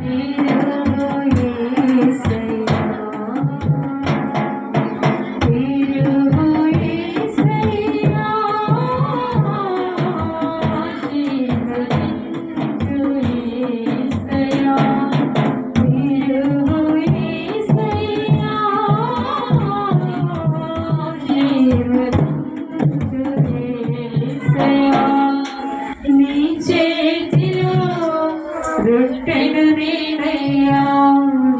నీ రొట్టెను నేనయ్యా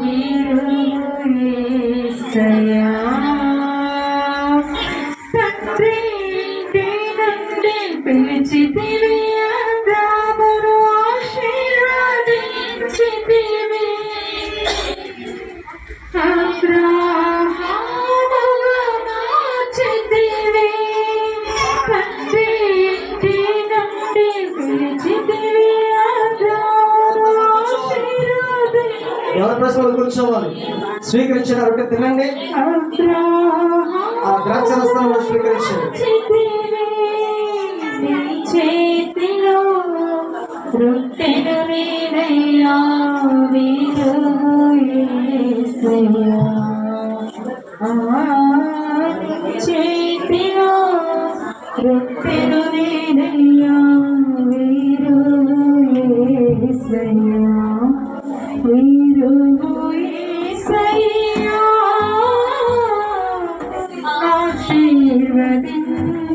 మీరు తండ్రి ఇంటి నుండి ఎవరి ప్రశ్నలు కూర్చోవాలి స్వీకరించిన తినండి. ఆ ద్రాక్ష రసాలను స్వీకరించండి. చేతిలో రొట్టెను నేనయ్యా చేతిలో రొట్టెను నేనయ్యా.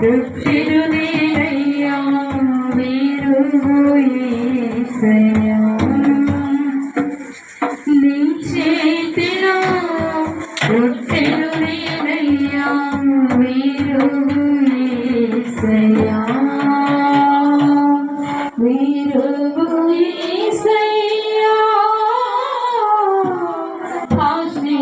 తిరువేలయ్యా వీరుయ్యా నీ చేతిలో తిరువేలయ్యా వీరుయ్యా వీరుయ్యా హాజీ